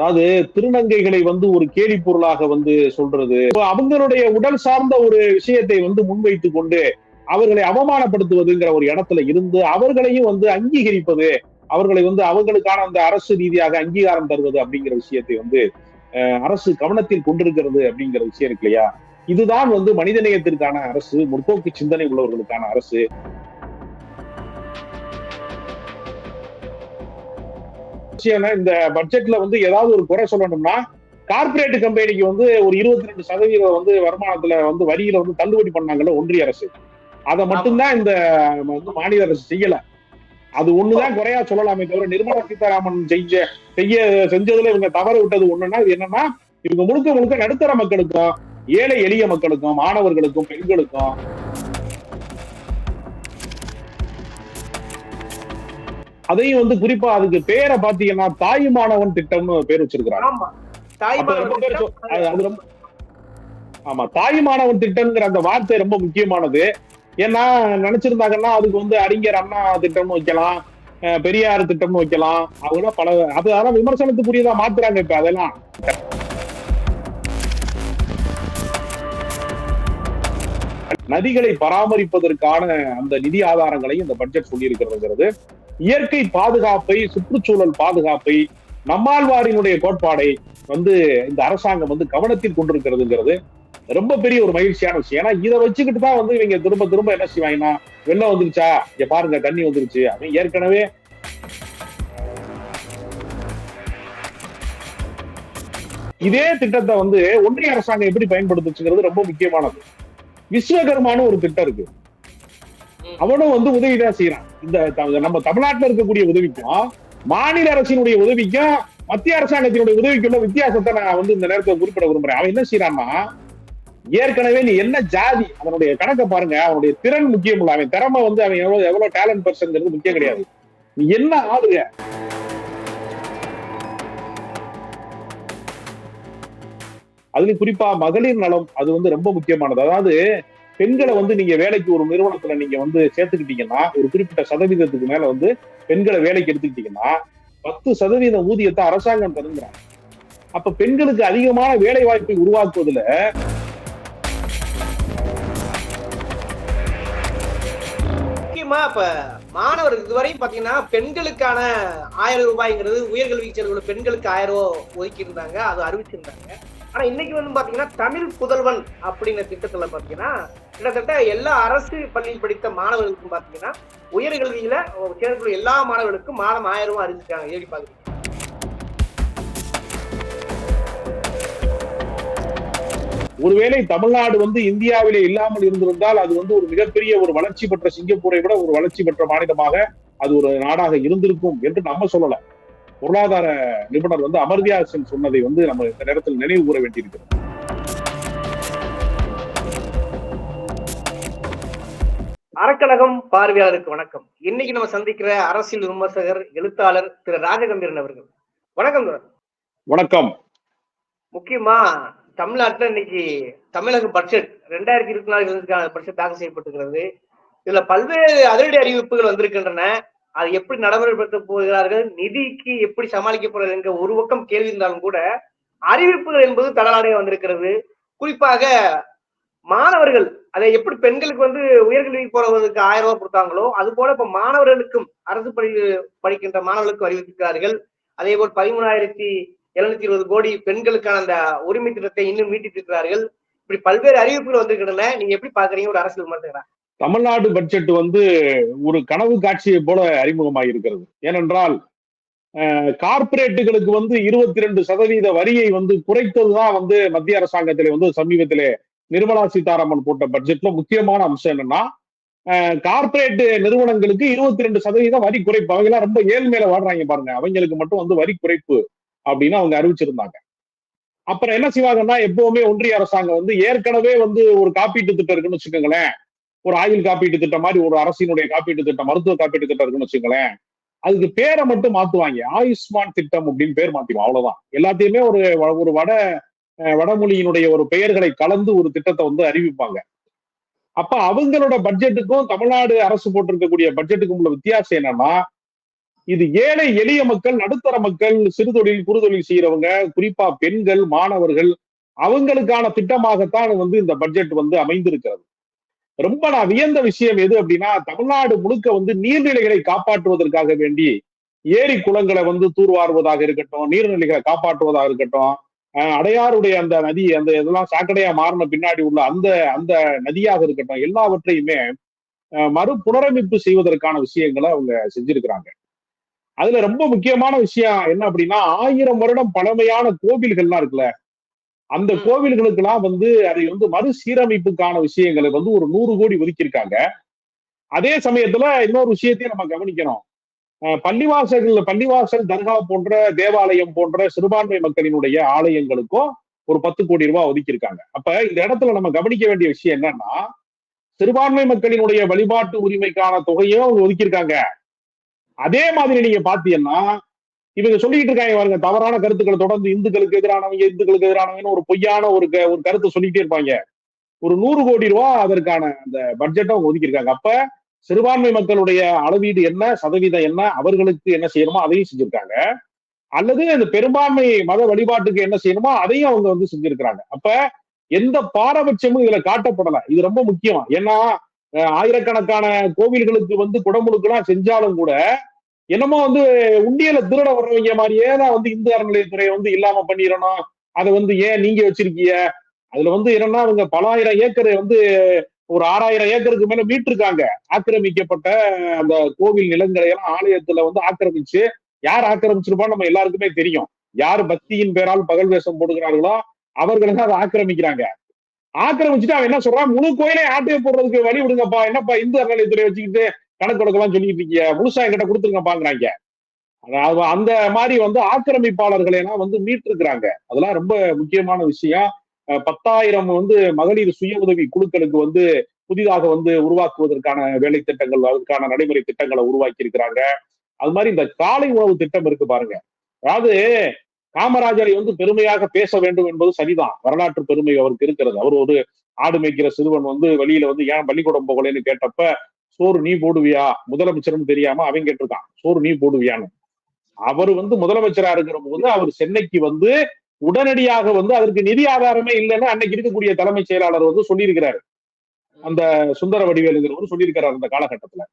அதாவது திருநங்கைகளை வந்து ஒரு கேலி பொருளாக வந்து சொல்றது. அவங்களுடைய உடல் சார்ந்த ஒரு விஷயத்தை வந்து முன்வைத்து கொண்டு அவர்களை அவமானப்படுத்துவதுங்கிற ஒரு இடத்துல இருந்து அவர்களையும் வந்து அங்கீகரிப்பது அவர்களை வந்து அவங்களுக்கான அந்த அரசு ரீதியாக அங்கீகாரம் தருவது அப்படிங்கிற விஷயத்தை வந்து அரசு கவனத்தில் கொண்டிருக்கிறது அப்படிங்கிற விஷயம் இருக்கு இல்லையா? இதுதான் வந்து மனிதநேயத்திற்கான அரசு முற்போக்கு சிந்தனை உள்ளவர்களுக்கான அரசு. விஷயம்னா, இந்த பட்ஜெட்ல வந்து ஏதாவது ஒரு குறை சொல்லணும்னா கார்ப்பரேட் கம்பெனிக்கு வந்து ஒரு இருபத்தி ரெண்டு சதவீதம் வந்து வருமானத்துல வந்து வரியில வந்து தள்ளுபடி பண்ணாங்கல்ல ஒன்றிய அரசு. அதை மட்டும்தான் இந்த வந்து மாநில அரசு செய்யல. அது ஒண்ணுதான் குறையா சொல்லலாமே தவிர நிர்மலா சீதாராமன் செய்ய செய்ய செஞ்சதுல இவங்க தவறு விட்டது ஒண்ணுன்னா இது என்னன்னா இவங்க முழுக்க முழுக்க நடுத்தர மக்களுக்கும் ஏழை எளிய மக்களுக்கும் மாணவர்களுக்கும் பெண்களுக்கும் அதையும் வந்து குறிப்பா அதுக்கு பேரை பாத்தீங்கன்னா தாய் மாணவன் திட்டம்னு பேர் வச்சிருக்கிறாங்க. ஆமா. தாய் அப்ப ரொம்ப பேர் சொ- அது அது ரொம்ப ஆமா தாய் மாணவன் திட்டம்ங்கிற அந்த வார்த்தை ரொம்ப முக்கியமானது. ஏன்னா நினைச்சிருந்தாங்கன்னா அதுக்கு வந்து அறிஞர் அண்ணா திட்டம்னு வைக்கலாம் பெரியார் திட்டம்னு வைக்கலாம். அவங்க பல அது அதெல்லாம் விமர்சனத்துக்குரியதா மாத்துறாங்க இப்ப அதெல்லாம். நதிகளை பராமரிப்பதற்கான அந்த நிதி ஆதாரங்களையும் இந்த பட்ஜெட் சொல்லி இயற்கை பாதுகாப்பை சுற்றுச்சூழல் பாதுகாப்பை நம்மாழ்வாரினுடைய கோட்பாடை வந்து இந்த அரசாங்கம் வந்து கவனத்தில் கொண்டிருக்கிறதுங்கிறது ரொம்ப பெரிய ஒரு மகிழ்ச்சியான விஷயம். ஏன்னா இதை வச்சுக்கிட்டு தான் வந்து இவங்க திரும்ப திரும்ப என்ன செய்வாங்கன்னா வெள்ளம் வந்துருச்சா? இங்க பாருங்க தண்ணி வந்துருச்சு. அப்படின்னு ஏற்கனவே இதே திட்டத்தை வந்து ஒன்றிய அரசாங்கம் எப்படி பயன்படுத்துச்சுங்கிறது ரொம்ப முக்கியமானது. விஸ்வகர்மான்னு ஒரு திட்டம் இருக்கு. அவனும் வந்து உதவிதான் செய்யறான். இந்த நம்ம தமிழ்நாட்டுல இருக்கக்கூடிய உதவிக்கும் மாநில அரசினுடைய உதவிக்கும் மத்திய அரசாங்கத்தினுடைய உதவிக்குள்ள வித்தியாசத்தை நான் வந்து இந்த நேரத்தில் குறிப்பிட விரும்புறேன். அவன் என்ன செய்யறான்னா ஏற்கனவே நீ என்ன ஜாதி அவனுடைய கணக்கை பாருங்க அவனுடைய திறன் முக்கியம் இல்லை. அவன் திறமை வந்து அவன் எவ்வளவு எவ்வளவு டேலண்ட் பர்சன்ங்கிறது முக்கியம் கிடையாது. நீ என்ன ஆளுங்க அதுலயும் குறிப்பா மகளிர் நலம் அது வந்து ரொம்ப முக்கியமானது. அதாவது பெண்களை வந்து நீங்க வேலைக்கு ஒரு நிறுவனத்துல நீங்க வந்து சேர்த்துக்கிட்டீங்கன்னா ஒரு குறிப்பிட்ட சதவீதத்துக்கு மேல வந்து பெண்களை வேலைக்கு எடுத்துக்கிட்டீங்கன்னா பத்து சதவீத ஊதியத்தை அரசாங்கம் தருங்கிறாங்க. அப்ப பெண்களுக்கு அதிகமான வேலை வாய்ப்பை உருவாக்குவதுல முக்கியமா இப்ப மாணவர் இதுவரையும் பாத்தீங்கன்னா பெண்களுக்கான ஆயிரம் ரூபாய்ங்கிறது உயர்கல்வி செல்வர்கள் பெண்களுக்கு ஆயிரம் ரூபாய் ஒதுக்கி இருந்தாங்க அது அறிவிச்சிருந்தாங்க. ஆனா இன்னைக்கு வந்து பாத்தீங்கன்னா தமிழ் புதல்வன் அப்படிங்கிற திட்டத்துல பாத்தீங்கன்னா கிட்டத்தட்ட எல்லா அரசு பள்ளியில் படித்த மாணவர்களுக்கும் பாத்தீங்கன்னா உயர்கல்வியில சேர்க்கக்கூடிய எல்லா மாணவர்களுக்கும் மாதம் ஆயிரம் ரூபாய் அறிவிச்சிருக்காங்க எப்படி பாக்குறீங்க. ஒருவேளை தமிழ்நாடு வந்து இந்தியாவிலே இல்லாமல் இருந்திருந்தால் அது வந்து ஒரு மிகப்பெரிய ஒரு வளர்ச்சி பெற்ற சிங்கப்பூரை விட ஒரு வளர்ச்சி பெற்ற மாநிலமாக அது ஒரு நாடாக இருந்திருக்கும் என்று நம்ம சொல்லல. பொருளாதார நிபுணர் வந்து அமர்தியா சென் சொன்னதை வந்து நம்ம இந்த நேரத்தில் நினைவு கூற வேண்டியிருக்கிறது. அறக்கழகம் பார்வையாளருக்கு வணக்கம். இன்னைக்கு நம்ம சந்திக்கிற அரசியல் விமர்சகர் எழுத்தாளர் திரு ராஜகம்பீரன் அவர்கள். வணக்கம் வணக்கம். முக்கியமா தமிழ்நாட்டுல இன்னைக்கு தமிழக பட்ஜெட் ரெண்டாயிரத்தி இருபத்தி நாலு பட்ஜெட் தாக்கல் செய்யப்பட்டிருக்கிறது. இதுல பல்வேறு அதிரடி அறிவிப்புகள் வந்திருக்கின்றன. அது எப்படி நடைமுறைப்படுத்த போகிறார்கள் நிதிக்கு எப்படி சமாளிக்க போறது என்கிற ஒரு பக்கம் கேள்வி இருந்தாலும் கூட அறிவிப்புகள் என்பது தடலாடைய வந்திருக்கிறது. குறிப்பாக மாணவர்கள் அதை எப்படி பெண்களுக்கு வந்து உயர்கல்விக்கு போறவர்களுக்கு ஆயிரம் ரூபாய் கொடுத்தாங்களோ அது போல இப்ப மாணவர்களுக்கும் அரசு பள்ளி படிக்கின்ற மாணவர்களுக்கும் அறிவித்திருக்கிறார்கள். அதே போல் பதிமூணாயிரத்தி எழுநூத்தி இருபது கோடி பெண்களுக்கான அந்த உரிமை திட்டத்தை இன்னும் நீட்டித்திருக்கிறார்கள். இப்படி பல்வேறு அறிவிப்புகள் வந்திருக்கின்றன. நீங்க எப்படி பாக்குறீங்க ஒரு அரசியல் விமர்சகரா தமிழ்நாடு பட்ஜெட் வந்து ஒரு கனவு காட்சியை போல அறிமுகமாக இருக்கிறது ஏனென்றால் கார்பரேட்டுகளுக்கு கார்ப்பரேட்டுகளுக்கு வந்து இருபத்தி ரெண்டு சதவீத வரியை வந்து குறைத்ததுதான் வந்து மத்திய அரசாங்கத்திலே வந்து சமீபத்திலே நிர்மலா சீதாராமன் போட்ட பட்ஜெட்ல முக்கியமான அம்சம் என்னன்னா கார்பரேட் நிறுவனங்களுக்கு இருபத்தி ரெண்டு சதவீதம் வரி குறைப்பு. அவங்க எல்லாம் ரொம்ப ஏழ்மையில வாடுறாங்க பாருங்க. அவங்களுக்கு மட்டும் வந்து வரி குறைப்பு அப்படின்னு அவங்க அறிவிச்சிருந்தாங்க. அப்புறம் என்ன செய்வாங்கன்னா எப்பவுமே ஒன்றிய அரசாங்கம் வந்து ஏற்கனவே வந்து ஒரு காப்பீட்டு திட்டம் இருக்குன்னு வச்சுக்கோங்களேன். ஒரு ஆயுள் காப்பீட்டு திட்டம் மாதிரி ஒரு அரசினுடைய காப்பீட்டு திட்டம் மருத்துவ காப்பீட்டு திட்டம் இருக்குன்னு வச்சுக்கோங்களேன். அதுக்கு பேரை மட்டும் மாத்துவாங்க. ஆயுஷ்மான் திட்டம் அப்படின்னு பேர் மாத்திடுவோம். அவ்வளவுதான். எல்லாத்தையுமே ஒரு வ- ஒரு வட வடமொழியினுடைய ஒரு பெயர்களை கலந்து ஒரு திட்டத்தை வந்து அறிவிப்பாங்க. அப்ப அவங்களோட பட்ஜெட்டுக்கும் தமிழ்நாடு அரசு போட்டிருக்கக்கூடிய பட்ஜெட்டுக்கும் உள்ள வித்தியாசம் என்னன்னா இது ஏழை எளிய மக்கள் நடுத்தர மக்கள் சிறுதொழில் குறுதொழில் செய்யறவங்க குறிப்பா பெண்கள் மாணவர்கள் அவங்களுக்கான திட்டமாகத்தான் வந்து இந்த பட்ஜெட் வந்து அமைந்திருக்கிறது. ரொம்ப நான் வியந்த விஷயம் எது அப்படின்னா தமிழ்நாடு முழுக்க வந்து நீர்நிலைகளை காப்பாற்றுவதற்காக வேண்டி ஏரி குளங்களை வந்து தூர்வாருவதாக இருக்கட்டும் நீர்நிலைகளை காப்பாற்றுவதாக இருக்கட்டும் அஹ் அடையாருடைய அந்த நதி அந்த இதெல்லாம் சாக்கடையா மாறின பின்னாடி உள்ள அந்த அந்த நதியாக இருக்கட்டும் எல்லாவற்றையுமே மறு புனரமைப்பு செய்வதற்கான விஷயங்களை அவங்க செஞ்சிருக்கிறாங்க. அதுல ரொம்ப முக்கியமான விஷயம் என்ன அப்படின்னா ஆயிரம் வருடம் பழமையான கோவில்கள்லாம் இருக்குல்ல அந்த ம். கோவில்களுக்கெல்லாம் வந்து அதை வந்து மறுசீரமைப்புக்கான விஷயங்களை வந்து ஒரு நூறு கோடி ஒதுக்கியிருக்காங்க. அதே சமயத்துல இன்னொரு விஷயத்தையும் நம்ம கவனிக்கணும். அஹ் பள்ளிவாசல்கள் பள்ளிவாசல் தர்கா போன்ற தேவாலயம் போன்ற சிறுபான்மை மக்களினுடைய ஆலயங்களுக்கும் ஒரு பத்து கோடி ரூபாய் ஒதுக்கியிருக்காங்க. அப்ப இந்த இடத்துல நம்ம கவனிக்க வேண்டிய விஷயம் என்னன்னா சிறுபான்மை மக்களினுடைய வழிபாட்டு உரிமைக்கான தொகையும் அவங்க ஒதுக்கியிருக்காங்க. அதே மாதிரி நீங்க பாத்தீங்கன்னா இவங்க சொல்லிட்டு இருக்காங்க பாருங்க தவறான கருத்துக்களை தொடர்ந்து இந்துக்களுக்கு எதிரானவங்க இந்துக்களுக்கு எதிரானவங்கன்னு ஒரு பொய்யான ஒரு க- ஒரு கருத்தை சொல்லிட்டே இருப்பாங்க. ஒரு நூறு கோடி ரூபா அதற்கான அந்த பட்ஜெட்டை அவங்க ஒதுக்கியிருக்காங்க. அப்ப சிறுபான்மை மக்களுடைய அளவீடு என்ன சதவீதம் என்ன அவர்களுக்கு என்ன செய்யணுமோ அதையும் செஞ்சிருக்காங்க. அல்லது அந்த பெரும்பான்மை மத வழிபாட்டுக்கு என்ன செய்யணுமோ அதையும் அவங்க வந்து செஞ்சிருக்கிறாங்க. அப்ப எந்த பாரபட்சமும் இதுல காட்டப்படல. இது ரொம்ப முக்கியம். ஏன்னா ஆயிரக்கணக்கான கோவில்களுக்கு வந்து குடமுழுக்கெல்லாம் செஞ்சாலும் கூட என்னமோ வந்து உண்டியல திருட வர்றவங்க மாதிரியே தான் வந்து இந்து அறநிலையத்துறையை வந்து இல்லாம பண்ணிடணும். அதை வந்து ஏன் நீங்க வச்சிருக்கீங்க? அதுல வந்து என்னன்னா அவங்க பல ஆயிரம் ஏக்கர் வந்து ஒரு ஆறாயிரம் ஏக்கருக்கு மேல மீட்டிருக்காங்க. ஆக்கிரமிக்கப்பட்ட அந்த கோவில் நிலங்களை எல்லாம் ஆலயத்துல வந்து ஆக்கிரமிச்சு யார் ஆக்கிரமிச்சிருப்பான்னு நம்ம எல்லாருக்குமே தெரியும். யார் பக்தியின் பேரால் பகல் வேஷம் போடுகிறார்களோ அவர்கள் தான் அதை ஆக்கிரமிக்கிறாங்க. ஆக்கிரமிச்சுட்டு அவன் என்ன சொல்றான்? முழு கோயிலே ஆட்டையை போடுறதுக்கு வழி விடுங்கப்பா. என்னப்பா இந்து அறநிலையத்துறை வச்சுக்கிட்டு கணக்கு கொடுக்கலாம் சொல்லிட்டு இருக்கீங்க முழுசா என்கிட்ட கொடுத்துருங்க பாக்குறாங்க அந்த மாதிரி வந்து ஆக்கிரமிப்பாளர்களை எல்லாம் வந்து மீட்டிருக்கிறாங்க. அதெல்லாம் ரொம்ப முக்கியமான விஷயம். பத்தாயிரம் வந்து மகளிர் சுய உதவி குழுக்களுக்கு வந்து புதிதாக வந்து உருவாக்குவதற்கான வேலை திட்டங்கள் அதற்கான நடைமுறை திட்டங்களை உருவாக்கி இருக்கிறாங்க அது மாதிரி இந்த காலை உணவு திட்டம் இருக்கு பாருங்க. அதாவது காமராஜரை வந்து பெருமையாக பேச வேண்டும் என்பது சரிதான். வரலாற்று பெருமை அவருக்கு இருக்கிறது. அவர் ஒரு ஆடு மேய்க்கிற சிறுவன் வந்து வெளியில வந்து ஏன் பள்ளிக்கூடம் போகலைன்னு கேட்டப்ப சோறு நீ போடுவியா? முதலமைச்சர்னு தெரியாம அவன் கேட்டிருக்கான். சோறு நீ போடுவியான்னு. அவர் வந்து முதலமைச்சரா இருக்கிற போது அவர் சென்னைக்கு வந்து உடனடியாக வந்து அதற்கு நிதி ஆதாரமே இல்லைன்னு அன்னைக்கு இருக்கக்கூடிய தலைமைச் செயலாளர் வந்து சொல்லியிருக்கிறாரு. அந்த சுந்தர வடிவேலுங்கிறவர் சொல்லியிருக்கிறார் அந்த காலகட்டத்துல.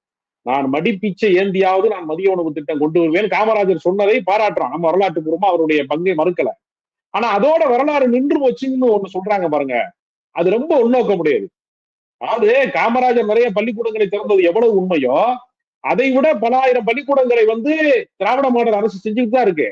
நான் மடிப்பிச்சை ஏந்தியாவது நான் மதிய உணவு திட்டம் கொண்டு வருவேன் காமராஜர் சொன்னதை பாராட்டுறான். நம்ம வரலாற்று பூர்வமா அவருடைய பங்கை மறுக்கல. ஆனா அதோட வரலாறு நின்று வச்சுன்னு ஒண்ணு சொல்றாங்க பாருங்க. அது ரொம்ப உள்நோக்க முடியாது. அதாவது காமராஜர் நிறைய பள்ளிக்கூடங்களை திறந்தது எவ்வளவு உண்மையோ அதை விட பல ஆயிரம் பள்ளிக்கூடங்களை வந்து திராவிட மாடல் அரசு செஞ்சுட்டு தான் இருக்கு.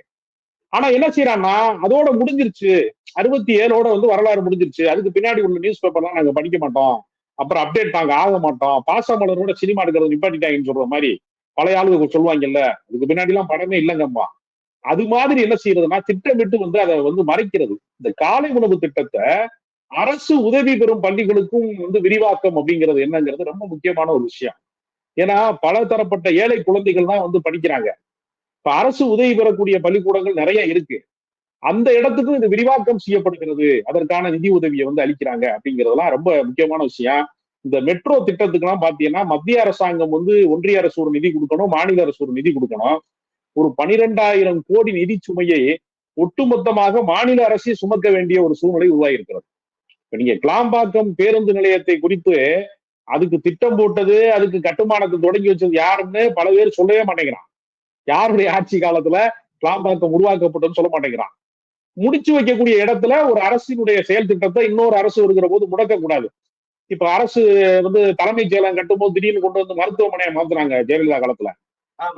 ஆனா என்ன செய்யறான்னா அதோட முடிஞ்சிருச்சு. அறுபத்தி ஏழோட வந்து வரலாறு முடிஞ்சிருச்சு. அதுக்கு பின்னாடி உள்ள நியூஸ் பேப்பர்லாம் நாங்க படிக்க மாட்டோம். அப்புறம் அப்டேட் நாங்க ஆக மாட்டோம். பாசமலரோட சினிமா எடுக்கிறது நிப்பாட்டிட்டாங்கன்னு சொல்ற மாதிரி பழைய ஆளுங்க சொல்லுவாங்கல்ல அதுக்கு பின்னாடி எல்லாம் படமே இல்லைங்கம்மா. அது மாதிரி என்ன செய்யறதுன்னா திட்டமிட்டு வந்து அதை வந்து மறைக்கிறது. இந்த காலை உணவு திட்டத்தை அரசு உதவி பெறும் பள்ளிகளுக்கும் வந்து விரிவாக்கம் அப்படிங்கிறது என்னங்கிறது ரொம்ப முக்கியமான ஒரு விஷயம். ஏன்னா பல தரப்பட்ட ஏழை குழந்தைகள் தான் வந்து படிக்கிறாங்க. இப்ப அரசு உதவி பெறக்கூடிய பள்ளிக்கூடங்கள் நிறைய இருக்கு. அந்த இடத்துக்கும் இது விரிவாக்கம் செய்யப்படுகிறது. அதற்கான நிதி உதவியை வந்து அளிக்கிறாங்க அப்படிங்கிறதெல்லாம் ரொம்ப முக்கியமான விஷயம். இந்த மெட்ரோ திட்டத்துக்கெல்லாம் பாத்தீங்கன்னா மத்திய அரசாங்கம் வந்து ஒன்றிய அரசு ஒரு நிதி கொடுக்கணும் மாநில அரசு ஒரு நிதி கொடுக்கணும். ஒரு பனிரெண்டாயிரம் கோடி நிதி சுமையை ஒட்டுமொத்தமாக மாநில அரசே சுமக்க வேண்டிய ஒரு சூழ்நிலை உருவாகி இருக்கிறது நீங்க கிளாம்பாக்கம் பேருந்து நிலையத்தை குறித்து அதுக்கு திட்டம் போட்டது அதுக்கு கட்டுமானத்தை தொடங்கி வச்சது யாருன்னு பல பேர் சொல்லவே மாட்டேங்கிறான். யாருடைய ஆட்சி காலத்துல கிளாம்பாக்கம் உருவாக்கப்பட்டதுன்னு சொல்ல மாட்டேங்கிறான். முடிச்சு வைக்கக்கூடிய இடத்துல ஒரு அரசினுடைய செயல் திட்டத்தை இன்னொரு அரசு வருகிற போது முடக்கக்கூடாது. இப்ப அரசு வந்து தலைமைச் செயலகம் கட்டும்போது திடீர்னு கொண்டு வந்து மருத்துவமனையை மாத்துறாங்க ஜெயலலிதா காலத்துல.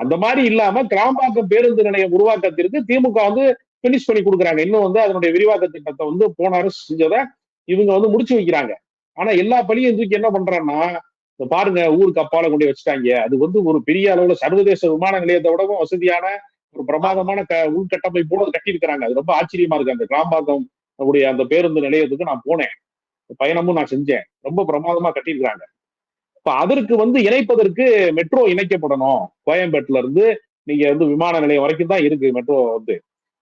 அந்த மாதிரி இல்லாம கிராம்பாக்கம் பேருந்து நிலையம் உருவாக்கத்திற்கு திமுக வந்து பினிஷ் பண்ணி கொடுக்குறாங்க. இன்னும் வந்து அதனுடைய விரிவாக்க திட்டத்தை வந்து போன அரசு செஞ்சதை இவங்க வந்து முடிச்சு வைக்கிறாங்க. ஆனா எல்லா பள்ளியும் தூக்கி என்ன பண்றாங்கன்னா பாருங்க ஊருக்கு அப்பால கொண்டு வச்சுட்டாங்க. அது வந்து ஒரு பெரிய அளவுல சர்வதேச விமான நிலையத்தை விடவும் வசதியான ஒரு பிரமாதமான க உள்கட்டமைப்போட கட்டியிருக்கிறாங்க. அது ரொம்ப ஆச்சரியமா இருக்கு. அந்த கிராம்பாக்கம் உடைய அந்த பேருந்து நிலையத்துக்கு நான் போனேன். பயணமும் நான் செஞ்சேன். ரொம்ப பிரமாதமா கட்டியிருக்கிறாங்க. இப்ப அதற்கு வந்து இணைப்பதற்கு மெட்ரோ இணைக்கப்படணும். கோயம்பேட்டுல இருந்து நீங்க வந்து விமான நிலையம் வரைக்கும் தான் இருக்கு மெட்ரோ வந்து.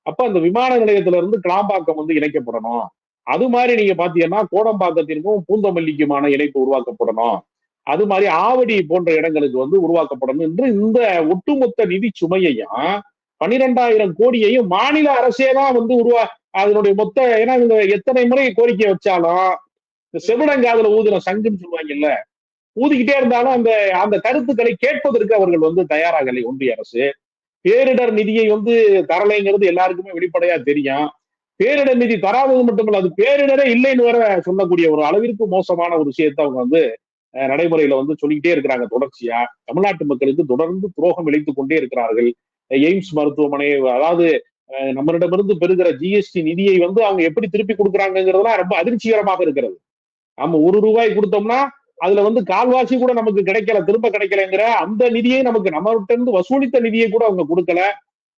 அப்ப அந்த விமான நிலையத்துல இருந்து கிளாம்பாக்கம் வந்து இணைக்கப்படணும். அது மாதிரி நீங்க பாத்தீங்கன்னா கோடம்பாக்கத்திற்கும் பூந்தமல்லிக்குமான இணைப்பு உருவாக்கப்படணும். அது மாதிரி ஆவடி போன்ற இடங்களுக்கு வந்து உருவாக்கப்படும் என்று இந்த ஒட்டுமொத்த நிதி சுமையையும் பன்னிரெண்டாயிரம் கோடியையும் மாநில அரசே தான் வந்து உருவா அதனுடைய மொத்த ஏன்னா இந்த எத்தனை முறை கோரிக்கை வச்சாலும் இந்த செவிடங்காதுல ஊதுன சங்குன்னு சொல்லுவாங்கல்ல ஊதிக்கிட்டே இருந்தாலும் அந்த அந்த கருத்துக்களை கேட்பதற்கு அவர்கள் வந்து தயாராகலை ஒன்றிய அரசு. பேரிடர் நிதியை வந்து தரலைங்கிறது எல்லாருக்குமே வெளிப்படையா தெரியும். பேரிடர் நிதி தராதது மட்டுமல்ல அது பேரிடரே இல்லைன்னு வேற சொல்லக்கூடிய ஒரு அளவிற்கு மோசமான ஒரு விஷயத்தை அவங்க வந்து நடைமுறையில வந்து சொல்லிக்கிட்டே இருக்கிறாங்க தொடர்ச்சியா. தமிழ்நாட்டு மக்களுக்கு தொடர்ந்து துரோகம் இழைத்துக் கொண்டே இருக்கிறார்கள். எய்ம்ஸ் மருத்துவமனை அதாவது நம்மளிடமிருந்து பெறுகிற ஜிஎஸ்டி நிதியை வந்து அவங்க எப்படி திருப்பி கொடுக்குறாங்கிறதுலாம் ரொம்ப அதிர்ச்சிகரமாக இருக்கிறது. நம்ம ஒரு ரூபாய் கொடுத்தோம்னா அதுல வந்து கால்வாசி கூட நமக்கு கிடைக்கல திரும்ப கிடைக்கலங்கிற அந்த நிதியை நமக்கு நம்மகிட்ட இருந்து வசூலித்த நிதியை கூட அவங்க கொடுக்கல.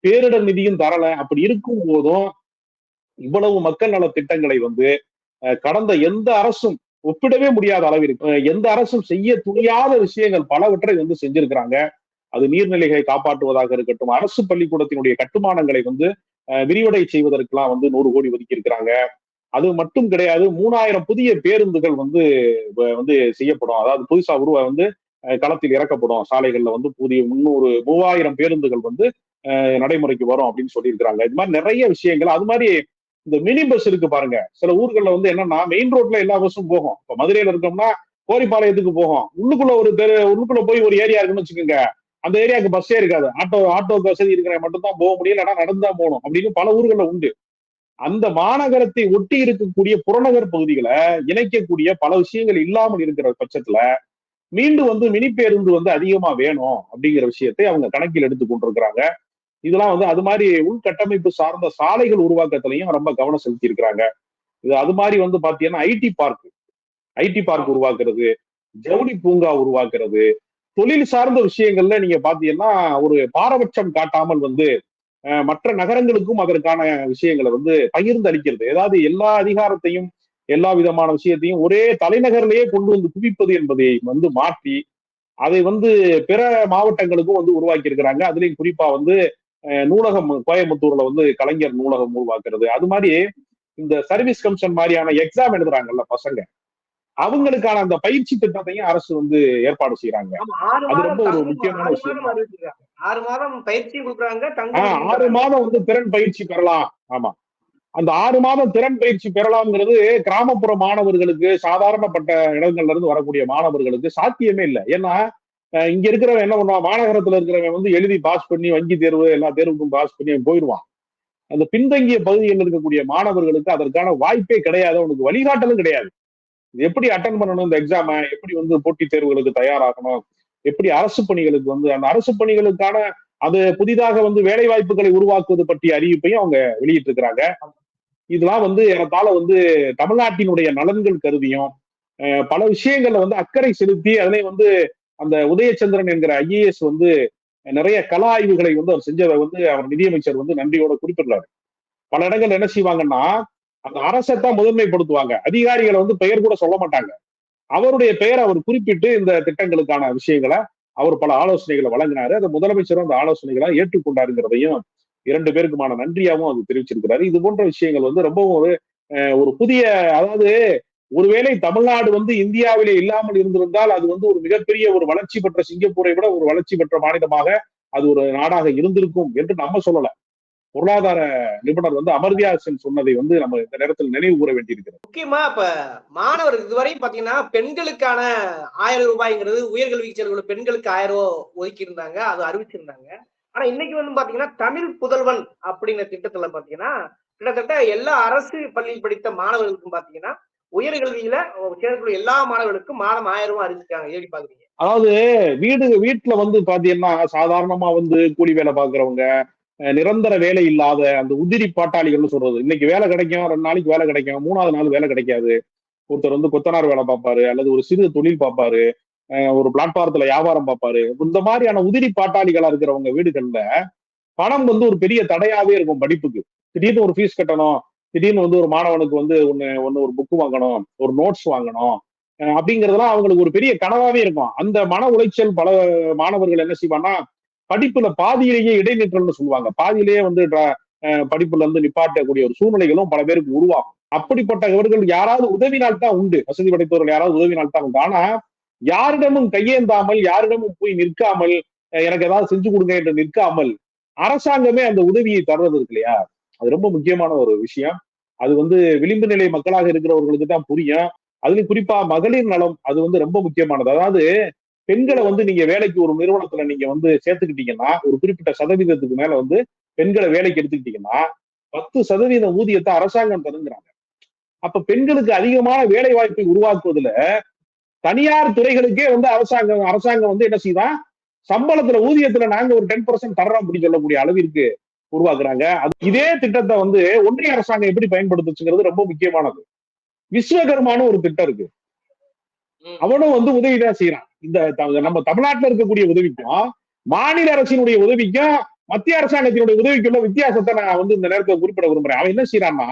பேரிடர் நிதியும் தரல. அப்படி இருக்கும் போதும் இவ்வளவு மக்கள் நல திட்டங்களை வந்து கடந்த எந்த அரசும் ஒப்பிடவே முடியாத அளவிற்கு எந்த அரசும் செய்ய துணியாத விஷயங்கள் பலவற்றை வந்து செஞ்சிருக்கிறாங்க. அது நீர்நிலைகளை காப்பாற்றுவதாக இருக்கட்டும் அரசு பள்ளிக்கூடத்தினுடைய கட்டுமானங்களை வந்து விரிவடை செய்வதற்கெல்லாம் வந்து நூறு கோடி ஒதுக்கி இருக்கிறாங்க அது மட்டும் கிடையாது மூணாயிரம் புதிய பேருந்துகள் வந்து வந்து செய்யப்படும். அதாவது புதுசா உருவ வந்து களத்தில் இறக்கப்படும். சாலைகள்ல வந்து புதிய முன்னூறு மூவாயிரம் பேருந்துகள் வந்து நடைமுறைக்கு வரும் அப்படின்னு சொல்லியிருக்கிறாங்க. இது மாதிரி நிறைய விஷயங்கள். அது மாதிரி இந்த மினி பஸ் இருக்கு பாருங்க. சில ஊர்கள்ல வந்து என்னன்னா மெயின் ரோட்ல எல்லா பஸ்ஸும் போகும். இப்ப மதுரையில இருக்கோம்னா கோரிப்பாளையத்துக்கு போகும். உள்ளுக்குள்ள ஒரு தெரு உள்ளுக்குள்ள போய் ஒரு ஏரியா இருக்குன்னு வச்சுக்கோங்க. அந்த ஏரியாவுக்கு பஸ்ஸே இருக்காது. ஆட்டோ ஆட்டோ வசதி இருக்கிற மட்டும் தான் போக முடியும். இல்லைன்னா நடந்துதான் போகணும். அப்படின்னு பல ஊர்கள்ல உண்டு. அந்த மாநகரத்தை ஒட்டி இருக்கக்கூடிய புறநகர் பகுதிகளை இணைக்கக்கூடிய பல விஷயங்கள் இல்லாமல் இருக்கிற பட்சத்துல மீண்டும் வந்து மினி பேருந்து வந்து அதிகமா வேணும் அப்படிங்கிற விஷயத்தை அவங்க கணக்கில் எடுத்து கொண்டிருக்கிறாங்க. இதெல்லாம் வந்து அது மாதிரி உள்கட்டமைப்பு சார்ந்த சாலைகள் உருவாக்கத்திலையும் ரொம்ப கவனம் செலுத்தி இருக்கிறாங்க இது அது மாதிரி வந்து பாத்தீங்கன்னா ஐடி பார்க் ஐடி பார்க் உருவாக்குறது ஜவுளி பூங்கா உருவாக்குறது தொழில் சார்ந்த விஷயங்கள்ல நீங்க பாத்தீங்கன்னா ஒரு பாரபட்சம் காட்டாமல் வந்து மற்ற நகரங்களுக்கும் அதற்கான விஷயங்களை வந்து பகிர்ந்து அளிக்கிறது. ஏதாவது எல்லா அதிகாரத்தையும் எல்லா விதமான விஷயத்தையும் ஒரே தலைநகர்லயே கொண்டு வந்து குவிப்பது என்பதை வந்து மாற்றி அதை வந்து பிற மாவட்டங்களுக்கும் வந்து உருவாக்கி இருக்கிறாங்க அதுலயும் குறிப்பா வந்து நூலகம் கோயம்புத்தூர்ல வந்து கலைஞர் நூலகம் உருவாக்குறது. அது மாதிரி இந்த சர்வீஸ் கமிஷன் மாதிரியான எக்ஸாம் எழுதுறாங்கல்ல பசங்க. அவங்களுக்கான அந்த பயிற்சி திட்டத்தையும் அரசு வந்து ஏற்பாடு செய்யறாங்க அது ரொம்ப ஒரு முக்கியமான விஷயம். ஆறு மாதம் பயிற்சி கொடுக்குறாங்க. ஆறு மாதம் வந்து திறன் பயிற்சி பெறலாம். ஆமா. அந்த ஆறு மாதம் திறன் பயிற்சி பெறலாம்ங்கிறது கிராமப்புற மாணவர்களுக்கு சாதாரணப்பட்ட இடங்கள்ல இருந்து வரக்கூடிய மாணவர்களுக்கு சாத்தியமே இல்லை. ஏன்னா இங்க இருக்கிறவன் என்ன பண்ணுவான்? மாநகரத்துல இருக்கிறவன் வந்து எழுதி பாஸ் பண்ணி வங்கி தேர்வு எல்லா தேர்வுக்கும் பாஸ் பண்ணி போயிடுவான். அந்த பின்தங்கிய பகுதியில் இருக்கக்கூடிய மாணவர்களுக்கு அதற்கான வாய்ப்பே கிடையாது. அவனுக்கு வழிகாட்டலும் கிடையாது. எப்படி அட்டன் பண்ணணும் இந்த எக்ஸாம எப்படி வந்து போட்டித் தேர்வுகளுக்கு தயாராகணும்? எப்படி அரசு பணிகளுக்கு வந்து அந்த அரசு பணிகளுக்கான அது புதிதாக வந்து வேலை வாய்ப்புகளை உருவாக்குவது பற்றிய அறிவிப்பையும் அவங்க வெளியிட்டு இருக்கிறாங்க இதெல்லாம் வந்து எனத்தால வந்து தமிழ்நாட்டினுடைய நலன்கள் கருதியும் பல விஷயங்கள்ல வந்து அக்கறை செலுத்தி அதனை வந்து அந்த உதயச்சந்திரன் என்கிற ஐஏஎஸ் வந்து நிறைய கல ஆய்வுகளை வந்து அவர் செஞ்சதை வந்து அவர் நிதியமைச்சர் வந்து நன்றியோட குறிப்பிடுறாரு. பல இடங்கள் என்ன செய்வாங்கன்னா அந்த அரசைத்தான் முதன்மைப்படுத்துவாங்க. அதிகாரிகளை வந்து பெயர் கூட சொல்ல மாட்டாங்க. அவருடைய பெயர் அவர் குறிப்பிட்டு இந்த திட்டங்களுக்கான விஷயங்களை அவர் பல ஆலோசனைகளை வழங்கினாரு. அந்த முதலமைச்சரும் அந்த ஆலோசனைகளை ஏற்றுக்கொண்டாருங்கிறதையும் இரண்டு பேருக்குமான நன்றியாவும் அது தெரிவிச்சிருக்கிறாரு. இது போன்ற விஷயங்கள் வந்து ரொம்பவும் ஒரு ஒரு புதிய அதாவது ஒருவேளை தமிழ்நாடு வந்து இந்தியாவிலே இல்லாமல் இருந்திருந்தால் அது வந்து ஒரு மிகப்பெரிய ஒரு வளர்ச்சி பெற்ற சிங்கப்பூரை விட ஒரு வளர்ச்சி பெற்ற மாநிலமாக அது ஒரு நாடாக இருந்திருக்கும் என்று நம்ம சொல்லல. பொருளாதார நிபுணர் வந்து அமர்தியா சென் சொன்னதை வந்து நம்ம இந்த நேரத்தில் நினைவு கூற வேண்டியிருக்கிறது. முக்கியமா இப்ப மாணவர் இதுவரையும் பாத்தீங்கன்னா பெண்களுக்கான ஆயிரம் ரூபாய்ங்கிறது உயர்கல்வி செல்கிற பெண்களுக்கு ஆயிரம் ரூபாய் ஒதுக்கி இருந்தாங்க அது அறிவிச்சிருந்தாங்க. ஆனா இன்னைக்கு வந்து பாத்தீங்கன்னா தமிழ் புதல்வன் அப்படிங்கிற திட்டத்துல பாத்தீங்கன்னா கிட்டத்தட்ட எல்லா அரசு பள்ளியில் படித்த மாணவர்களுக்கும் பாத்தீங்கன்னா உயர்கல்வியில சேர்க்கக்கூடிய எல்லா மாணவர்களுக்கும் மாதம் ஆயிரம் ரூபாய் அறிவிச்சிருக்காங்க எப்படி பாக்குறீங்க அதாவது வீடு வீட்டுல வந்து பாத்தீங்கன்னா சாதாரணமா வந்து கூலி வேலை பாக்குறவங்க நிரந்தர வேலை இல்லாத அந்த உதிரி பாட்டாளிகள்னு சொல்றது. இன்னைக்கு வேலை கிடைக்கும் ரெண்டு நாளைக்கு வேலை கிடைக்கும் மூணாவது நாள் வேலை கிடைக்காது. ஒருத்தர் வந்து கொத்தனார் வேலை பார்ப்பாரு அல்லது ஒரு சிறு தொழில் பார்ப்பாரு ஒரு பிளாட்பாரத்துல வியாபாரம் பார்ப்பாரு. இந்த மாதிரியான உதிரி பாட்டாளிகளா இருக்கிறவங்க வீடுகள்ல பணம் வந்து ஒரு பெரிய தடையாவே இருக்கும் படிப்புக்கு. திடீர்னு ஒரு ஃபீஸ் கட்டணும் திடீர்னு வந்து ஒரு மாணவனுக்கு வந்து ஒன்னு ஒன்னு ஒரு புக் வாங்கணும் ஒரு நோட்ஸ் வாங்கணும் அஹ் அப்படிங்கறதெல்லாம் அவங்களுக்கு ஒரு பெரிய கனவாவே இருக்கும். அந்த மன உளைச்சல் பல மாணவர்கள் என்ன செய்வாங்கன்னா படிப்புல பாதியிலேயே இடைநிற்றல்னு சொல்லுவாங்க. பாதியிலேயே வந்து படிப்புல இருந்து நிப்பாட்டக்கூடிய ஒரு சூழ்நிலைகளும் பல பேருக்கு உருவாகும். அப்படிப்பட்டவர்கள் யாராவது உதவினால் தான் உண்டு. வசதி படைத்தவர்கள் யாராவது உதவினால் தான் உண்டு. ஆனா யாரிடமும் கையேந்தாமல் யாரிடமும் போய் நிற்காமல் எனக்கு ஏதாவது செஞ்சு கொடுங்க என்று நிற்காமல் அரசாங்கமே அந்த உதவியை தர்றது இருக்கு இல்லையா? அது ரொம்ப முக்கியமான ஒரு விஷயம். அது வந்து விளிம்பு நிலை மக்களாக இருக்கிறவர்களுக்கு தான் புரியும். அதுலயும் குறிப்பா மகளிர் நலம் அது வந்து ரொம்ப முக்கியமானது. அதாவது பெண்களை வந்து நீங்க வேலைக்கு ஒரு நிறுவனத்துல நீங்க வந்து சேர்த்துக்கிட்டீங்கன்னா ஒரு குறிப்பிட்ட சதவீதத்துக்கு மேல வந்து பெண்களை வேலைக்கு எடுத்துக்கிட்டீங்கன்னா பத்து சதவீத ஊதியத்தை அரசாங்கம் தருங்கிறாங்க. அப்ப பெண்களுக்கு அதிகமான வேலை வாய்ப்பை உருவாக்குவதுல தனியார் துறைகளுக்கே வந்து அரசாங்கம் அரசாங்கம் வந்து என்ன செய்யுதா? சம்பளத்துல ஊதியத்துல நாங்க ஒரு டென் பர்சன்ட் தர்றோம் அப்படின்னு சொல்லக்கூடிய அளவிற்கு உருவாக்குறாங்க. அது இதே திட்டத்தை வந்து ஒன்றிய அரசாங்கம் எப்படி பயன்படுத்துச்சுங்கிறது ரொம்ப முக்கியமானது. விஸ்வகர்மான்னு ஒரு திட்டம் இருக்கு. அவனும் வந்து உதவிதான் செய்யறான். இந்த நம்ம தமிழ்நாட்டுல இருக்கக்கூடிய உதவிக்கும் மாநில அரசினுடைய உதவிக்கும் மத்திய அரசாங்கத்தினுடைய உதவிக்குள்ள வித்தியாசத்தை நான் வந்து இந்த நேரத்தில் குறிப்பிட விரும்புறேன். அவன் என்ன செய்யறான்னா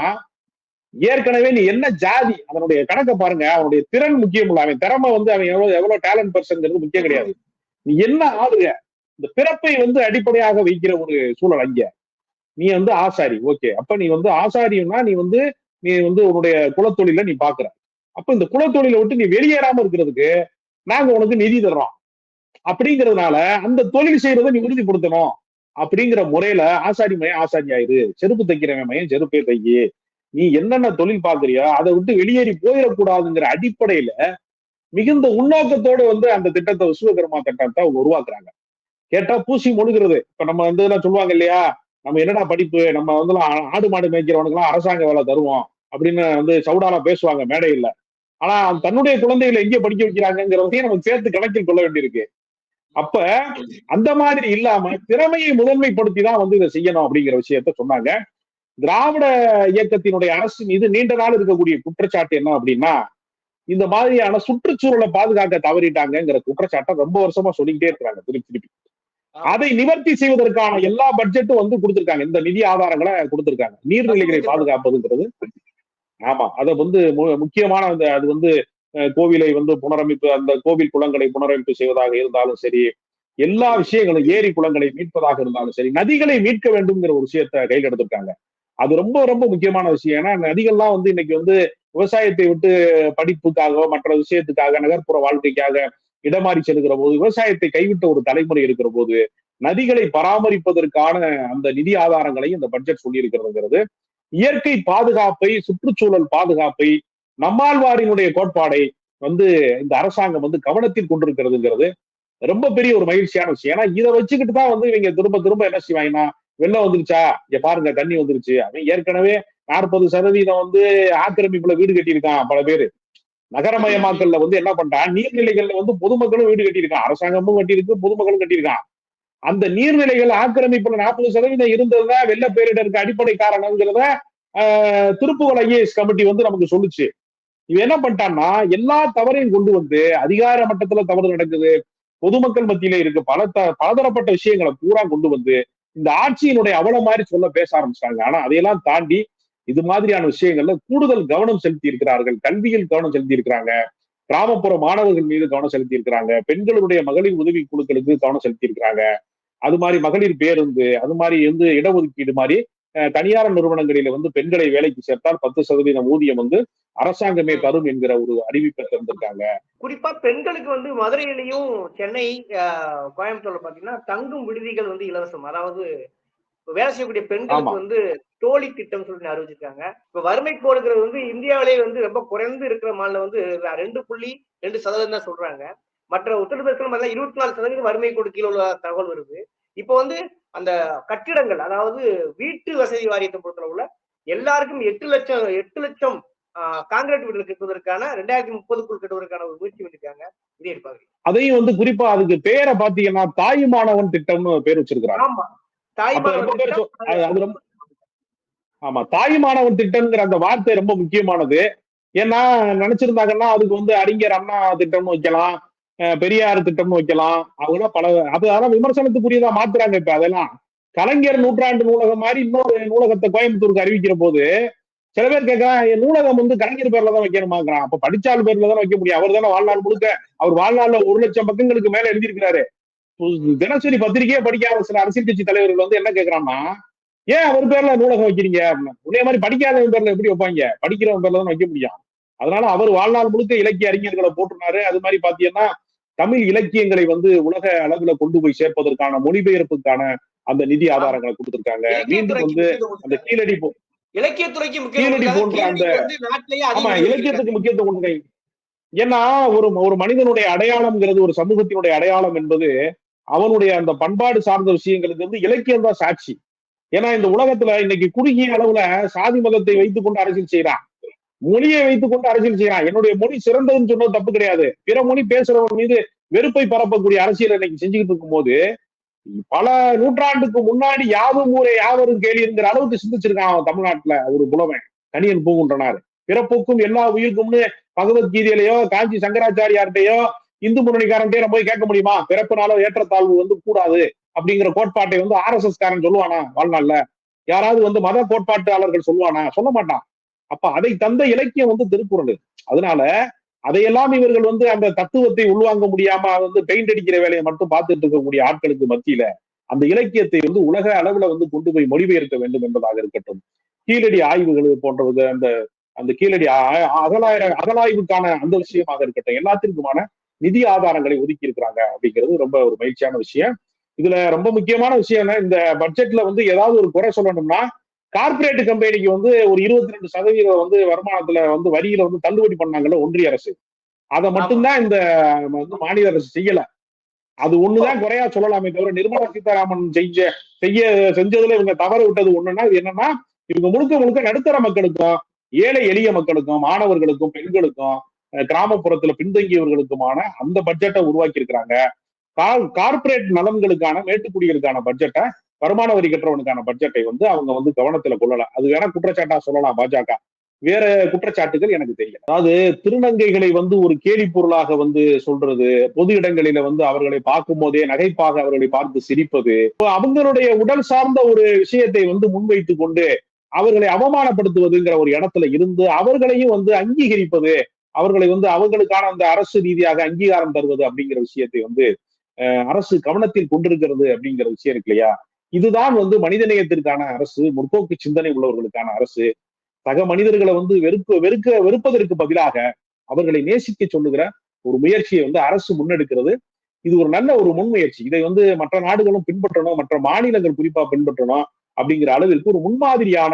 ஏற்கனவே நீ என்ன ஜாதி அதனுடைய கணக்கை பாருங்க அவனுடைய திறன் முக்கியம் இல்ல. அவன் திறமை வந்து அவன் எவ்வளவு எவ்வளவு டேலண்ட் பர்சன்ங்கிறது முக்கியம் கிடையாது. நீ என்ன ஆளுக? இந்த பிறப்பை வந்து அடிப்படையாக வைக்கிற ஒரு சூழல் அங்க. நீ வந்து ஆசாரி. ஓகே. அப்ப நீ வந்து ஆசாரியம்னா நீ வந்து நீ வந்து உன்னுடைய குலத்தொழில நீ பாக்குற. அப்ப இந்த குலத்தொழிலை விட்டு நீ வெளியேறாம இருக்கிறதுக்கு நாங்க உனக்கு நிதி தர்றோம். அப்படிங்கிறதுனால அந்த தொழில் செய்யறதை நீ உறுதிப்படுத்தணும். அப்படிங்கிற முறையில ஆசாரி மையம் ஆசாரி ஆயிரு. செருப்பு தைக்கிறவன் மையம் செருப்பே தையி. நீ என்னென்ன தொழில் பாக்குறியோ அதை விட்டு வெளியேறி போயிடக்கூடாதுங்கிற அடிப்படையில மிகுந்த உள்நோக்கத்தோடு வந்து அந்த திட்டத்தை விஸ்வகர்மா திட்டத்தை அவங்க உருவாக்குறாங்க. கேட்டா பூசி முழுகிறது இப்ப நம்ம வந்து சொல்லுவாங்க இல்லையா? நம்ம என்னடா படிப்பு? நம்ம வந்து ஆடு மாடு மேய்க்கிறவனுக்கு எல்லாம் அரசாங்க வேலை தருவோம் அப்படின்னு வந்து சவுடாலா பேசுவாங்க மேடையில். ஆனா தன்னுடைய குழந்தைகளை எங்கே படிக்க வைக்கிறாங்கிறதையும் நமக்கு சேர்த்து கணக்கில் கொள்ள வேண்டியிருக்கு. அப்ப அந்த மாதிரி இல்லாம திறமையை முதன்மைப்படுத்தி தான் வந்து இதை செய்யணும் அப்படிங்கிற விஷயத்த சொன்னாங்க. திராவிட இயக்கத்தினுடைய அரசு மீது நீண்ட நாள் இருக்கக்கூடிய குற்றச்சாட்டு என்ன அப்படின்னா இந்த மாதிரியான சுற்றுச்சூழலை பாதுகாக்க தவறிட்டாங்கிற குற்றச்சாட்டை ரொம்ப வருஷமா சொல்லிக்கிட்டே இருக்கிறாங்க திருப்பி திருப்பி. அதை நிவர்த்தி செய்வதற்கான எல்லா பட்ஜெட்டும் வந்து கொடுத்திருக்காங்க. இந்த நிதி ஆதாரங்களை கொடுத்திருக்காங்க. நீர்நிலைகளை பாதுகாப்பதுங்கிறது. ஆமா. அதை வந்து முக்கியமான அந்த அது வந்து கோவிலை வந்து புனரமைப்பு அந்த கோவில் குளங்களை புனரமைப்பு செய்வதாக இருந்தாலும் சரி எல்லா விஷயங்களும் ஏரி குளங்களை மீட்பதாக இருந்தாலும் சரி நதிகளை மீட்க வேண்டும்ங்கிற ஒரு விஷயத்தை கையில் எடுத்திருக்காங்க. அது ரொம்ப ரொம்ப முக்கியமான விஷயம். ஏன்னா நதிகள்லாம் வந்து இன்னைக்கு வந்து விவசாயத்தை விட்டு படிப்புக்காக மற்ற விஷயத்துக்காக நகர்ப்புற வாழ்க்கைக்காக இடமாறி செல்கிற போது விவசாயத்தை கைவிட்ட ஒரு தலைமுறை இருக்கிற போது நதிகளை பராமரிப்பதற்கான அந்த நிதி ஆதாரங்களை இந்த பட்ஜெட் சொல்லியிருக்கிறதுங்கிறது. இயற்கை பாதுகாப்பை சுற்றுச்சூழல் பாதுகாப்பை நம்மாழ்வாரினுடைய கோட்பாடை வந்து இந்த அரசாங்கம் வந்து கவனத்தில் கொண்டிருக்கிறதுங்கிறது ரொம்ப பெரிய ஒரு மகிழ்ச்சியான விஷயம். ஏன்னா இதை வச்சுக்கிட்டு தான் வந்து இவங்க திரும்ப திரும்ப என்ன செய்வாங்கன்னா வெள்ளம் வந்துருச்சா? இங்க பாருங்க தண்ணி வந்துருச்சு. அவன் ஏற்கனவே நாற்பது சதவீதம் வந்து ஆக்கிரமிப்புல வீடு கட்டியிருக்கான் பல பேரு. நகரமயமாக்கல்ல வந்து என்ன பண்றான் நீர்நிலைகள்ல வந்து பொதுமக்களும் வீடு கட்டியிருக்கான். அரசாங்கமும் கட்டியிருக்கு பொதுமக்களும் கட்டியிருக்கான். அந்த நீர்நிலைகள் ஆக்கிரமிப்புல நாற்பது சதவீதம் இருந்ததுதான் வெள்ள பேரிடருக்கு அடிப்படை காரணங்கிறத ஆஹ், ஐஏஎஸ் கமிட்டி வந்து நமக்கு சொல்லுச்சு. இவன் என்ன பண்ணிட்டான்னா எல்லா தவறையும் கொண்டு வந்து அதிகார மட்டத்துல தவறு நடக்குது. பொதுமக்கள் மத்தியில இருக்கு. பல த பலதரப்பட்ட விஷயங்களை பூரா கொண்டு வந்து இந்த ஆட்சியினுடைய அவல மாதிரி சொல்ல பேச ஆரம்பிச்சிட்டாங்க. ஆனா அதையெல்லாம் தாண்டி இது மாதிரியான விஷயங்கள்ல கூடுதல் கவனம் செலுத்தி இருக்கிறார்கள் கல்வியில் கவனம் செலுத்தி இருக்கிறாங்க கிராமப்புற மாணவர்கள் மீது கவனம் செலுத்தி இருக்கிறாங்க பெண்களுடைய மகளிர் உதவி குழுக்களுக்கு கவனம் செலுத்தி இருக்கிறாங்க அது மாதிரி மகளிர் பேருந்து அது மாதிரி வந்து இடஒதுக்கீடு மாதிரி தனியார் நிறுவனங்களில வந்து பெண்களை வேலைக்கு சேர்த்தால் பத்து சதவீதம் ஊதியம் வந்து அரசாங்கமே தரும் என்கிற ஒரு அறிவிப்பை தந்திருக்காங்க. குறிப்பா பெண்களுக்கு வந்து மதுரையிலையும் சென்னை கோயம்புத்தூர்ல பாத்தீங்கன்னா தங்கும் விடுதிகள் வந்து இலவசம். அதாவது வேலை செய்யக்கூடிய பெண்களுக்கு. வந்து தோழி திட்டம் சொல்லி அறிவிச்சிருக்காங்க. இப்ப வறுமை கோடுங்கிறது வந்து இந்தியாவிலேயே வந்து ரொம்ப குறைந்து இருக்கிற மாநிலம் வந்து ரெண்டு புள்ளி ரெண்டு சதவீதம் தான் சொல்றாங்க. மற்ற உத்தரப்பிரதேசம் பார்த்தா இருபத்தி நாலு சதவீதம் வறுமை கோடு கீழே உள்ள தகவல் வருது. இப்போ வந்து அந்த கட்டிடங்கள் அதாவது வீட்டு வசதி வாரியத்தை பொறுத்தளவுல எல்லாருக்கும் எட்டு லட்சம் எட்டு லட்சம் காங்கிரீட் வீடுகள் கட்டுவதற்கான ரெண்டாயிரத்தி முப்பதுக்குள் கட்டுவதற்கான ஒரு முயற்சி பண்ணிருக்காங்க. இதே அதையும் வந்து குறிப்பா அதுக்கு பேரை பாத்தீங்கன்னா தாய் மாணவன் திட்டம்னு பேர் வச்சிருக்கிறாங்க. ஆமா. ஆமா தாய் மாணவன் திட்டம்ங்கிற அந்த வார்த்தை ரொம்ப முக்கியமானது. ஏன்னா நினைச்சிருந்தாங்கன்னா அதுக்கு வந்து அறிஞர் அண்ணா திட்டம்னு வைக்கலாம் பெரியார் திட்டம்னு வைக்கலாம். அவங்க பல அது அதெல்லாம் விமர்சனத்துக்குரியதா மாத்துறாங்க இப்ப அதெல்லாம். கலைஞர் நூற்றாண்டு நூலகம் மாதிரி இன்னொரு நூலகத்தை கோயம்புத்தூருக்கு அறிவிக்கிற போது சில பேர் கேட்கறான் என் நூலகம் வந்து கலைஞர் பேர்ல தான் வைக்கணுமாங்கிறான். அப்ப படிச்சால் பேர்ல தான் வைக்க முடியும். அவர் தானே வாழ்நாள் முழுக்க அவர் வாழ்நாள்ல ஒரு லட்சம் பக்கங்களுக்கு மேல எழுதியிருக்கிறாரு. தினசரி பத்திரிகையே படிக்காத சில அரசியல் கட்சி தலைவர்கள் வந்து என்ன கேக்குறான்னா ஏன் அவர் பேர்ல நூலகம் வைக்கிறீங்க? அப்படின்னு. உடைய மாதிரி படிக்காதவன் பேர்ல எப்படி வைப்பாங்க? படிக்கிறவன் பேர்ல தான் வைக்க முடியும்? அதனால அவர் வாழ்நாள் முழுக்க இலக்கிய அறிஞர்களை போட்டுனாரு அது மாதிரி பாத்தீங்கன்னா தமிழ் இலக்கியங்களை வந்து உலக அளவுல கொண்டு போய் சேர்ப்பதற்கான மொழிபெயர்ப்புக்கான அந்த நிதி ஆதாரங்களை கொடுத்திருக்காங்க. மீண்டும் வந்து அந்த கீழடி போ- இலக்கியத்துறைக்கு கீழடி போன்ற அந்த- ஆமா இலக்கியத்துக்கு முக்கியத்துவம் கொடுங்க ஏன்னா ஒரு ஒரு மனிதனுடைய அடையாளம்ங்கிறது ஒரு சமூகத்தினுடைய அடையாளம் என்பது அவனுடைய அந்த பண்பாடு சார்ந்த விஷயங்களுக்கு வந்து இலக்கியம் தான் சாட்சி. ஏன்னா இந்த உலகத்துல இன்னைக்கு குறுகிய அளவுல சாதி மதத்தை வைத்துக் கொண்டு அரசியல் செய்யறான் மொழியை வைத்துக் கொண்டு அரசியல் செய்யறான் என்னுடைய மொழி சிறந்ததுன்னு சொன்னது தப்பு கிடையாது. பிற மொழி பேசுறவன் மீது வெறுப்பை பரப்பக்கூடிய அரசியல் இன்னைக்கு செஞ்சுக்கிட்டு இருக்கும்போது பல நூற்றாண்டுக்கு முன்னாடி யாவும் ஊரே யாவரும் கேள்விங்கிற அளவுக்கு சிந்திச்சிருக்கான் அவன் தமிழ்நாட்டுல ஒரு புலவன். கணியன் பூங்குன்றனாரு. பிறப்புக்கும் எல்லா உயிருக்கும்னு பகவத்கீதையிலயோ காஞ்சி சங்கராச்சாரியார்கிட்டயோ இந்து முன்னணிக்காரன்ட்டே நம்ம போய் கேட்க முடியுமா? பிறப்புனால ஏற்றத்தாழ்வு வந்து கூடாது அப்படிங்கிற கோட்பாட்டை வந்து ஆர் எஸ் எஸ் காரன் சொல்லுவானா வாழ்நாள்ல? யாராவது வந்து மத கோட்பாட்டாளர்கள் சொல்லுவானா? சொல்ல மாட்டான். அப்ப அதை தந்த இலக்கியம் வந்து திருக்குறள் அதனால அதையெல்லாம் இவர்கள் வந்து அந்த தத்துவத்தை உள்வாங்க முடியாம வந்து பெயிண்ட் அடிக்கிற வேலையை மட்டும் பார்த்துட்டு இருக்கக்கூடிய ஆட்களுக்கு மத்தியில அந்த இலக்கியத்தை வந்து உலக அளவுல வந்து கொண்டு போய் மொழிபெயர்க்க வேண்டும் என்பதாக இருக்கட்டும். கீழடி ஆய்வுகள் போன்றது அந்த அந்த கீழடி அகலாயிர அகலாய அகலாய்வுக்கான அந்த விஷயமாக இருக்கட்டும் எல்லாத்திற்குமான நிதி ஆதாரங்களை ஒதுக்கி இருக்கிறாங்க அப்படிங்கிறது ரொம்ப ஒரு மகிழ்ச்சியான விஷயம். இதுல ரொம்ப முக்கியமான விஷயம் என்ன? இந்த பட்ஜெட்ல வந்து ஏதாவது ஒரு குறை சொல்லணும்னா கார்ப்பரேட் கம்பெனிக்கு வந்து ஒரு இருபத்தி ரெண்டு சதவீதம் வந்து வருமானத்துல வந்து வரியில வந்து தள்ளுபடி பண்ணாங்கல்ல ஒன்றிய அரசு. அதை மட்டும்தான் இந்த வந்து மாநில அரசு செய்யல. அது ஒண்ணுதான் குறையா சொல்லலாமே தவிர நிர்மலா சீதாராமன் செஞ்ச செய்ய செஞ்சதுல இவங்க தவறு விட்டது ஒண்ணுன்னா இது என்னன்னா இவங்க முழுக்க முழுக்க நடுத்தர மக்களுக்கும் ஏழை எளிய மக்களுக்கும் மாணவர்களுக்கும் பெண்களுக்கும் கிராமப்புறத்துல பின்தங்கியவர்களுக்குமான அந்த பட்ஜெட்டை உருவாக்கி இருக்கிறாங்க கார்பரேட் நலன்களுக்கான மேட்டுக்குடிகளுக்கான பட்ஜெட்டை வருமான வரி கட்டுறவனுக்கான பட்ஜெட்டை வந்து அவங்க வந்து கவனத்துல கொள்ளல அது வேணா குற்றச்சாட்டா சொல்லலாம் பாஜக. வேற குற்றச்சாட்டுகள் எனக்கு தெரியல. அதாவது திருநங்கைகளை வந்து ஒரு கேலி பொருளாக வந்து சொல்றது பொது இடங்களில வந்து அவர்களை பார்க்கும் போதே நகைப்பாக அவர்களை பார்த்து சிரிப்பது அவங்களுடைய உடல் சார்ந்த ஒரு விஷயத்தை வந்து முன்வைத்து கொண்டு அவர்களை அவமானப்படுத்துவதுங்கிற ஒரு இடத்துல இருந்து அவர்களையும் வந்து அங்கீகரிப்பது அவர்களை வந்து அவர்களுக்கான அந்த அரசு ரீதியாக அங்கீகாரம் தருவது அப்படிங்கிற விஷயத்தை வந்து அரசு கவனத்தில் கொண்டிருக்கிறது அப்படிங்கிற விஷயம் இருக்கு இல்லையா? இதுதான் வந்து மனிதநேயத்திற்கான அரசு முற்போக்கு சிந்தனை உள்ளவர்களுக்கான அரசு. சக மனிதர்களை வந்து வெறுக்க வெறுக்க வெறுப்பதற்கு பதிலாக அவர்களை நேசிக்க சொல்லுகிற ஒரு முயற்சியை வந்து அரசு முன்னெடுக்கிறது. இது ஒரு நல்ல ஒரு முன்முயற்சி. இதை வந்து மற்ற நாடுகளும் பின்பற்றணும் மற்ற மாநிலங்கள் குறிப்பா பின்பற்றணும் அப்படிங்கிற அளவிற்கு ஒரு முன்மாதிரியான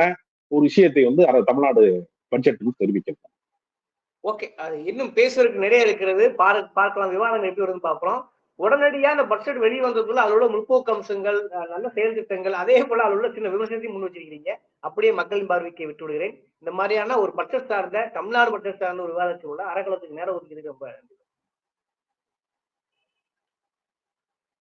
ஒரு விஷயத்தை வந்து தமிழ்நாடு பட்ஜெட் தெரிவிக்கிறது. ஓகே அது இன்னும் பேசுவதற்கு நிறைய இருக்கிறது. பார்க்க பார்க்கலாம். விவாதங்கள் எப்படி வருதுன்னு பார்ப்போம். உடனடியாக அந்த பட்ஜெட் வெளியே வந்ததுக்குள்ள அதோட முற்போக்கு அம்சங்கள் நல்ல செயல் திட்டங்கள் அதே போல அதில் உள்ள சின்ன விமர்சனத்தையும் முன் வச்சிருக்கிறீங்க. அப்படியே மக்களின் பார்வைக்கு விட்டு விடுகிறேன். இந்த மாதிரியான ஒரு பட்ஜெட் சார்ந்த தமிழ்நாடு பட்ஜெட் சார்ந்த ஒரு விவாதத்தில் உள்ள அறக்கலத்துக்கு நேரம் ஒதுக்கிறதுக்கு ரொம்ப நன்றி.